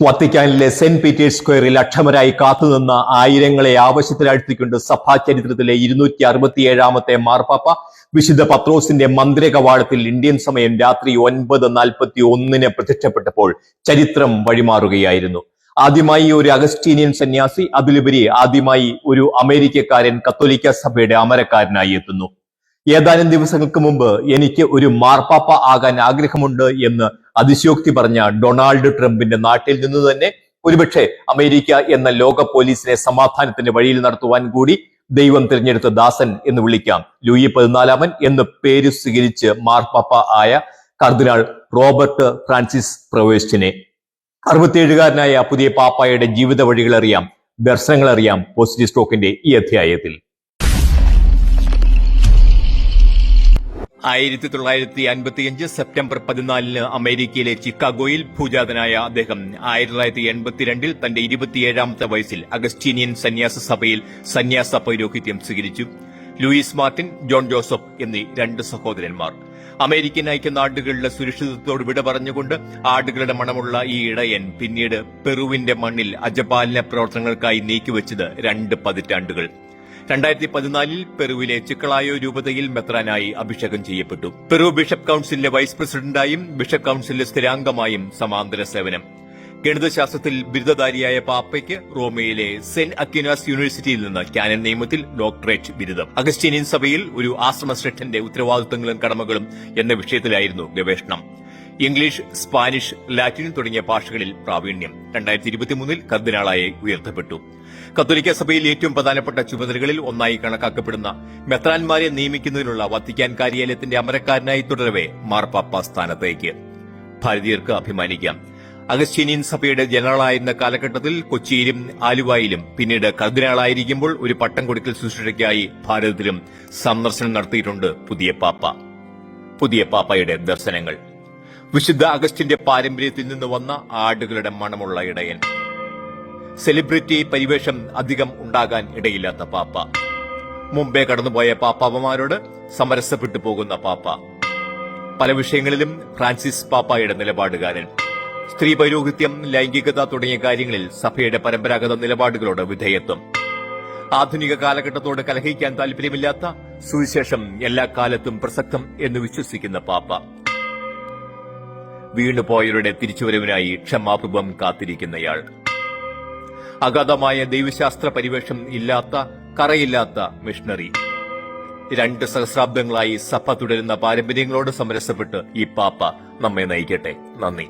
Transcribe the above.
വത്തിക്കാനിലെ saint Peter's സ്ക്വയറിൽ അക്ഷമരായി കാത്തുനിന്ന ആയിരങ്ങളെ ആവശ്യത്തിലാഴ്ത്തിക്കൊണ്ട് സഭാ ചരിത്രത്തിലെ ഇരുന്നൂറ്റി അറുപത്തിയേഴാമത്തെ മാർപ്പാപ്പ വിശുദ്ധ പത്രോസിന്റെ മന്ദിര കവാടത്തിൽ ഇന്ത്യൻ സമയം രാത്രി ഒൻപത് നാൽപ്പത്തി ഒന്നിന് പ്രത്യക്ഷപ്പെട്ടപ്പോൾ ചരിത്രം വഴിമാറുകയായിരുന്നു. ആദ്യമായി ഒരു അഗസ്റ്റീനിയൻ സന്യാസി അതിലുപരി ആദ്യമായി ഒരു അമേരിക്കക്കാരൻ കത്തോലിക്ക സഭയുടെ അമരക്കാരനായി എത്തുന്നു. ഏതാനും ദിവസങ്ങൾക്ക് മുമ്പ് എനിക്ക് ഒരു മാർപ്പാപ്പ ആകാൻ ആഗ്രഹമുണ്ട് എന്ന് അതിശയോക്തി പറഞ്ഞ ഡൊണാൾഡ് ട്രംപിന്റെ നാട്ടിൽ നിന്ന് തന്നെ ഒരുപക്ഷെ അമേരിക്ക എന്ന ലോക പോലീസിനെ സമാധാനത്തിന്റെ വഴിയിൽ നടത്തുവാൻ കൂടി ദൈവം തിരഞ്ഞെടുത്ത ദാസൻ എന്ന് വിളിക്കാം. ലൂയി പതിനാലാമൻ എന്ന് പേര് സ്വീകരിച്ച് മാർപ്പാപ്പ ആയ കർദിനാൾ റോബർട്ട് ഫ്രാൻസിസ് പ്രവേശിനെ അറുപത്തിയേഴുകാരനായ പുതിയ പാപ്പായുടെ ജീവിത വഴികൾ അറിയാം. ദർശനങ്ങൾ അറിയാം പോസിറ്റീവ് സ്റ്റോക്കിന്റെ ഈ അധ്യായത്തിൽ. ആയിരത്തി തൊള്ളായിരത്തി അൻപത്തിയഞ്ച് സെപ്റ്റംബർ പതിനാലിന് അമേരിക്കയിലെ ചിക്കാഗോയിൽ ഭൂജാതനായ അദ്ദേഹം ആയിരത്തി തൊള്ളായിരത്തി എൺപത്തിരണ്ടിൽ തന്റെ ഇരുപത്തിയേഴാമത്തെ വയസ്സിൽ അഗസ്റ്റീനിയൻ സന്യാസ സഭയിൽ സന്യാസ പൗരോഹിത്യം സ്വീകരിച്ചു. ലൂയിസ് മാർട്ടിൻ ജോൺ ജോസഫ് എന്നീ രണ്ട് സഹോദരന്മാർ. അമേരിക്കൻ ഐക്യനാടുകളിലെ സുരക്ഷിതത്വത്തോട് വിട പറഞ്ഞുകൊണ്ട് ആടുകളുടെ മണമുള്ള ഈ ഇടയൻ പിന്നീട് പെറുവിന്റെ മണ്ണിൽ അജപാലന പ്രവർത്തനങ്ങൾക്കായി നീക്കിവെച്ചത് രണ്ട് പതിറ്റാണ്ടുകൾ. രണ്ടായിരത്തി പതിനാലിൽ പെറുവിലെ ചിക്കളായോ രൂപതയിൽ മെത്രാനായി അഭിഷേകം ചെയ്യപ്പെട്ടു. പെറു ബിഷപ്പ് കൌൺസിലിലെ വൈസ് പ്രസിഡന്റായും ബിഷപ്പ് കൌൺസിലിലെ സ്ഥിരാംഗമായും സമാന്തര സേവനം. ഗണിതശാസ്ത്രത്തിൽ ബിരുദധാരിയായ പാപ്പയ്ക്ക് റോമയിലെ സെന്റ് അക്യുനാസ് യൂണിവേഴ്സിറ്റിയിൽ നിന്ന് കാനൻ നിയമത്തിൽ ഡോക്ടറേറ്റ് ബിരുദം. അഗസ്റ്റീനിയൻ സഭയിൽ ഒരു ആശ്രമശ്രേഷ്ഠന്റെ ഉത്തരവാദിത്തങ്ങളും കടമകളും എന്ന വിഷയത്തിലായിരുന്നു ഗവേഷണം. ഇംഗ്ലീഷ് സ്പാനിഷ് ലാറ്റിൻ തുടങ്ങിയ ഭാഷകളിൽ പ്രാവീണ്യം രണ്ടായിരത്തി ഇരുപത്തിമൂന്നിൽ കർദിനാളായി ഉയർത്തപ്പെട്ടു. കത്തോലിക്ക സഭയിൽ ഏറ്റവും പ്രധാനപ്പെട്ട ചുമതലകളിൽ ഒന്നായി കണക്കാക്കപ്പെടുന്ന മെത്രാൻമാരെ നിയമിക്കുന്നതിനുള്ള വത്തിക്കാൻ കാര്യാലയത്തിന്റെ അമരക്കാരനായി തുടരവേ മാർപ്പാപ്പ സ്ഥാനത്തേക്ക്. ഭാരതീയർക്ക് അഭിമാനിക്കാം. അഗസ്റ്റീനിയൻ സഭയുടെ ജനറലായിരുന്ന കാലഘട്ടത്തിൽ കൊച്ചിയിലും ആലുവായിലും പിന്നീട് കർദിനാളായിരിക്കുമ്പോൾ ഒരു പട്ടം കൊടുക്കൽ ശുശ്രൂഷയ്ക്കായി ഭാരതത്തിലും സന്ദർശനം നടത്തിയിട്ടുണ്ട് പുതിയ പാപ്പ. പുതിയ പാപ്പയുടെ ദർശനങ്ങൾ. വിശുദ്ധ അഗസ്റ്റിന്റെ പാരമ്പര്യത്തിൽ നിന്ന് വന്ന ആടുകളുടെ മണമുള്ള ഇടയൻ. സെലിബ്രിറ്റി പരിവേഷം അധികം ഉണ്ടാകാൻ ഇടയില്ലാത്ത പാപ്പ. മുംബൈ കടന്നുപോയ പാപ്പാവമാരോട് സമരസപ്പെട്ടു പോകുന്ന പാപ്പ. പല വിഷയങ്ങളിലും ഫ്രാൻസിസ് പാപ്പായുടെ നിലപാടുകാരൻ. സ്ത്രീ പൗരോഹിത്യം ലൈംഗികത തുടങ്ങിയ കാര്യങ്ങളിൽ സഭയുടെ പരമ്പരാഗത നിലപാടുകളോട് വിധേയത്വം. ആധുനിക കാലഘട്ടത്തോട് കലഹിക്കാൻ താല്പര്യമില്ലാത്ത സുവിശേഷം എല്ലാ കാലത്തും പ്രസക്തം എന്ന് വിശ്വസിക്കുന്ന പാപ്പ. വീണുപോയവരുടെ തിരിച്ചുവരവിനായി ക്ഷമാപൂർവം കാത്തിരിക്കുന്നയാൾ. അഗാധമായ ദൈവശാസ്ത്ര പരിവേഷം ഇല്ലാത്ത കറയില്ലാത്ത മിഷണറി. രണ്ട് സഹസ്രാബ്ദങ്ങളായി സഭ തുടരുന്ന പാരമ്പര്യങ്ങളോട് സമരസപ്പെട്ട് ഈ പാപ്പ നമ്മെ നയിക്കട്ടെ. നന്ദി.